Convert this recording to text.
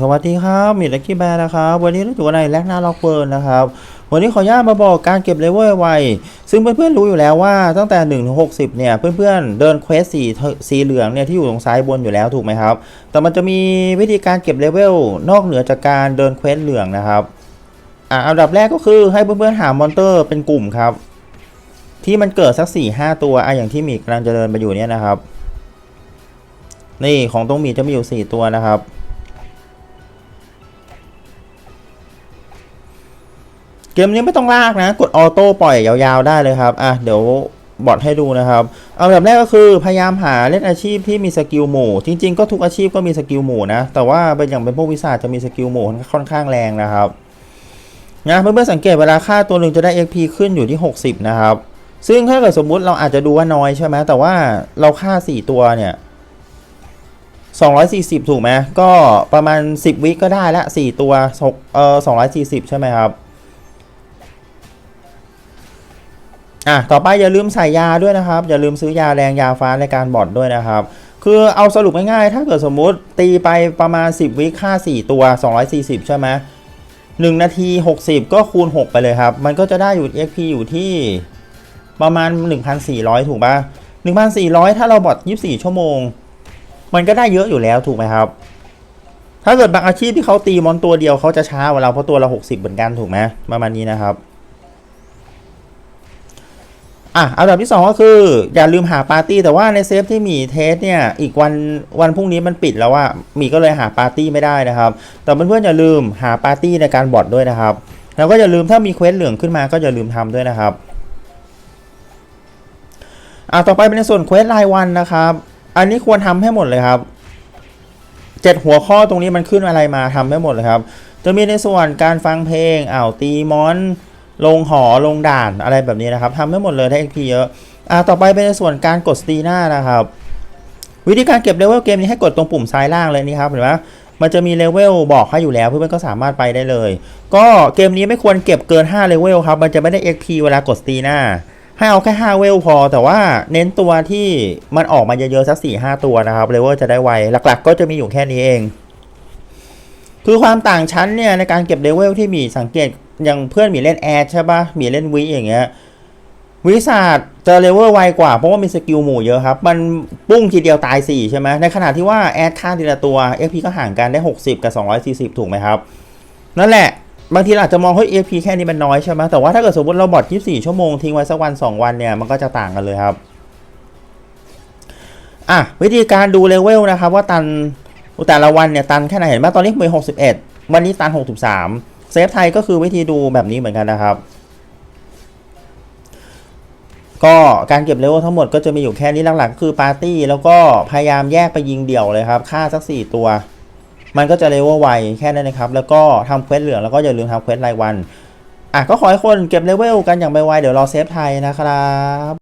สวัสดีครับมิดลักกี้แบร์นะครับ วันนี้เราอยู่ในแลกหน้าล็อกเวิร์นะครับ วันนี้ขออนุญาตมาบอกการเก็บเลเวลไวซึ่งเพื่อนๆรู้อยู่แล้วว่าตั้งแต่1ถึง60 เนี่ย เพื่อนๆ เดินเควสสีสีเหลืองเนี่ย ที่อยู่ตรงซ้ายบนอยู่แล้วถูกไหมครับ แต่มันจะมีวิธีการเก็บเลเวลนอกเหนือจากการเดินเควสเหลืองนะครับอ่าอันดับแรกก็คือให้เพื่อนๆหามอนเตอร์เป็นกลุ่มครับ ที่มันเกิดสัก4 5ตัวอะอย่างที่มีกำลังจะเดินไปอยู่เนี่ยนะครับ นี่ของตรงมีจะมีอยู่ 4 ตัวนะครับ เกมนี้ไม่ต้องลากนะ กดออโต้ปล่อยยาวๆได้เลยครับ อะ เดี๋ยวบอทให้ดูนะครับ เอาแบบแรกก็คือพยายามหาเล่นอาชีพที่มีสกิลหมู่ จริง ๆ ก็ทุกอาชีพก็มีสกิลหมู่นะ แต่ว่าเป็นอย่างเป็นพวกวิสาจะมีสกิลหมู่ค่อนข้างแรงนะครับนะเพื่อนๆสังเกตเวลาค่าตัวหนึ่งจะได้ XP ขึ้นอยู่ที่ 60 นะครับ ซึ่งถ้าเกิดสมมุติเราอาจจะดูว่าน้อยใช่ไหมแต่ว่าเราค่า 4 ตัวเนี่ย240 ถูกไหมก็ประมาณ 10 วิก็ได้ละ 4 ตัวเอ่อ240 ใช่ไหมครับ อะต่อไปอย่าลืมใส่ยาด้วยนะครับ อย่าลืมซื้อยาแรงยาฟ้าในการบอดด้วยนะครับ คือเอาสรุปง่ายๆ ถ้าเกิดสมมุติตีไปประมาณ 10 วิค่า 4 ตัว 240 ใช่ไหม1นาที 60 ก็คูณ 6 ไปเลยครับ มันก็จะได้อยู่ XP อยู่ที่ประมาณ 1,400 ถูกปะ1,400 ถ้าเราบอด24 ชั่วโมง มันก็ได้เยอะอยู่แล้วถูกไหมครับ ถ้าเกิดบางอาชีพที่เขาตีมอนตัวเดียวเขาจะช้ากว่าเราเพราะตัวเรา 60 เหมือนกันถูกไหมประมาณนี้นะครับ อะอันดับที่ 2 ก็คือ อย่าลืมหาปาร์ตี้แต่ว่าในเซฟที่มีเทสเนี่ย อีกวันวันพรุ่งนี้มันปิดแล้วว่ามีก็เลยหาปาร์ตี้ไม่ได้นะครับ แต่เพื่อนๆอย่าลืมหาปาร์ตี้ในการบอทด้วยนะครับ แล้วก็อย่าลืมถ้ามีเควสเหลืองขึ้นมาก็อย่าลืมทำด้วยนะครับอะต่อไปเป็นในส่วนเควสรายวันนะครับ อันนี้ควรทำให้หมดเลยครับเจ็ดหัวข้อตรงนี้มันขึ้นอะไรมาทำให้หมดเลยครับ จะมีในส่วนการฟังเพลงอ่าวตีมอน ลงหอลงด่านอะไรแบบนี้นะครับทำให้หมดเลยได้ XP เยอะอ่าต่อไปเป็นในส่วนการกดสตีน่านะครับ วิธีการเก็บเลเวลเกมนี้ให้กดตรงปุ่มซ้ายล่างเลยนี่ครับเห็นไหมมันจะมีเลเวลบอกให้อยู่แล้วเพื่อนๆก็สามารถไปได้เลย ก็เกมนี้ไม่ควรเก็บเกิน 5 เลเวลครับ มันจะไม่ได้ XP เวลากดสตีน่าให้เอาแค่ 5 เวลพอ แต่ว่าเน้นตัวที่มันออกมาเยอะๆสัก 4 5 ตัวนะครับ เลเวลจะได้ไว หลักๆ ก็จะมีอยู่แค่นี้เอง คือความต่างชั้นเนี่ยในการเก็บเลเวลที่มีสังเกต อย่างเพื่อนมีเล่นแอดใช่ปะมีเล่นวิอย่างเงี้ยวิศาสาดจะเลเวลไวกว่า เพราะว่ามีสกิลหมู่เยอะครับ มันปุ้งทีเดียวตาย 4 ใช่ไหมในขณะที่ว่าแอดค่าทีละตัว FP ก็ห่างกันได้ 60 กับ 240 ถูกไหมครับ นั่นแหละ บางทีเราอาจจะมองเฮ้ย FP แค่นี้มันน้อยใช่ไหมแต่ว่าถ้าเกิดสมมติเราบอด24 ชั่วโมง ทิ้งไว้สักวัน 2 วันเนี่ย มันก็จะต่างกันเลยครับ อะ วิธีการดูเลเวลนะครับ ว่าตันแต่ละวันเนี่ยตันแค่ไหนเห็นไหมตอนนี้มือ61 วันนี้ตัน 63 เซฟไทยก็คือวิธีดูแบบนี้เหมือนกันนะครับ ก็การเก็บเลเวลทั้งหมดก็จะมีอยู่แค่นี้หลักๆก็คือปาร์ตี้แล้วก็พยายามแยกไปยิงเดี่ยวเลยครับค่าสัก 4 ตัว มันก็จะเลเวลไวแค่นั้นนะครับ แล้วก็ทำเควสเหลืองแล้วก็อย่าลืมทำเควสรายวันอะก็ขอให้คนเก็บเลเวลกันอย่างไวๆเดี๋ยวรอเซฟไทยนะครับ